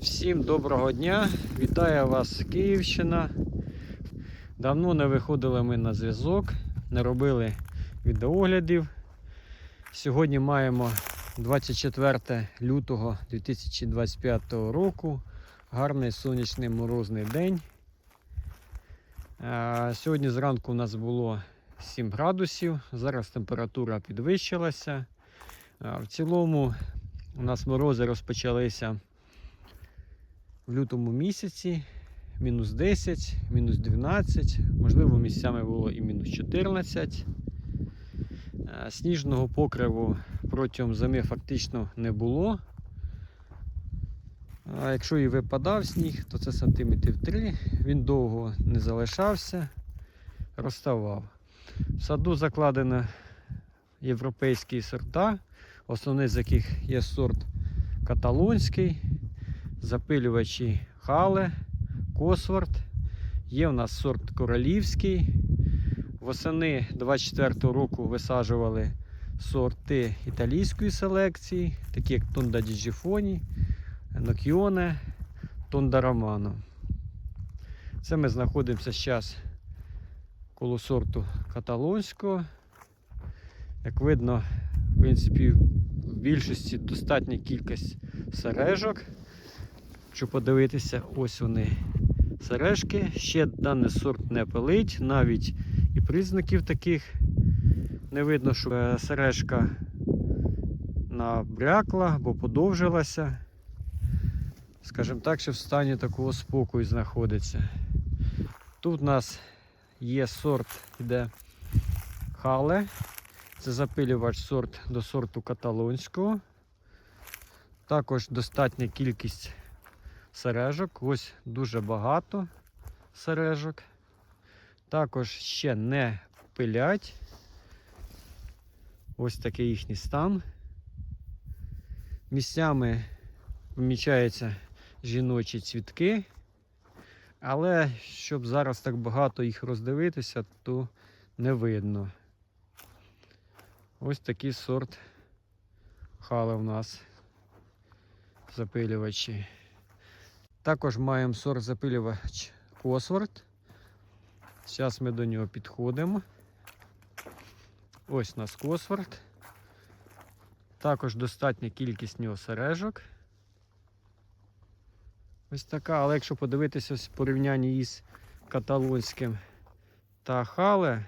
Всім доброго дня! Вітаю вас Київщина. Давно не виходили ми на зв'язок, не робили відеоглядів. Сьогодні маємо 24 лютого 2025 року. Гарний сонячний морозний день. Сьогодні зранку у нас було 7 градусів, зараз температура підвищилася. В цілому у нас морози розпочалися в лютому місяці. Мінус 10, мінус 12, можливо, місцями було і мінус 14. Е, Сніжного покриву протягом зими фактично не було. А якщо і випадав сніг, то це сантиметрів 3. Він довго не залишався, розставав. В саду закладено європейські сорта, основний з яких є сорт каталонський, запилювачі Хале, Косворт. Є в нас сорт королівський. Восени 24-го року висаджували сорти італійської селекції, такі як Тонда Діджіфоні, Нокіоне, Тонда Романо. Це ми знаходимося зараз коло сорту каталонського. Як видно, в принципі, в більшості достатня кількість сережок. Щоб подивитися, ось вони сережки. Ще даний сорт не пилить, навіть і признаків таких не видно, що е, сережка набрякла або подовжилася. Скажімо так, що в стані такого спокою знаходиться. Тут у нас є сорт, іде хале. Це запилювач сорт до сорту каталонського. Також достатня кількість сережок. Ось дуже багато сережок. Також ще не пилять. Ось такий їхній стан. Місцями помічаються жіночі цвітки. Але щоб зараз так багато їх роздивитися, то не видно. Ось такий сорт хали в нас запилювачі. Також маємо сорт запилювач Косворт. Зараз ми до нього підходимо. Ось у нас Косворт. Також достатня кількість нього сережок. Ось така, але якщо подивитися в порівнянні із каталонським та хале,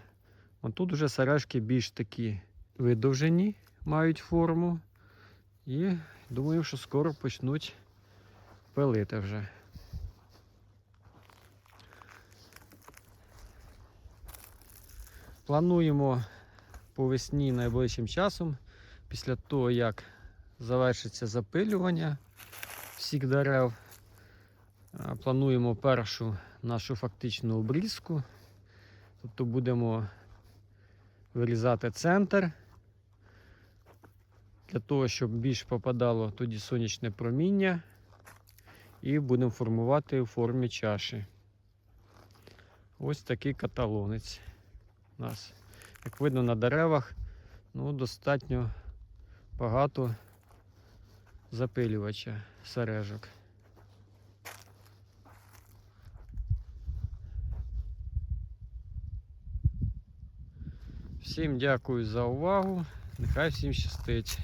тут вже сережки більш такі видовжені, мають форму. І думаю, що скоро почнуть пилити вже. Плануємо по весні найближчим часом, після того, як завершиться запилювання всіх дерев, плануємо першу нашу фактичну обрізку. Тобто будемо вирізати центр для того, щоб більш попадало тоді сонячне проміння і будемо формувати у формі чаші. Ось такий каталонець у нас. Як видно на деревах, ну, достатньо багато запилювача сережок. Всім дякую за увагу. Нехай всім щастить.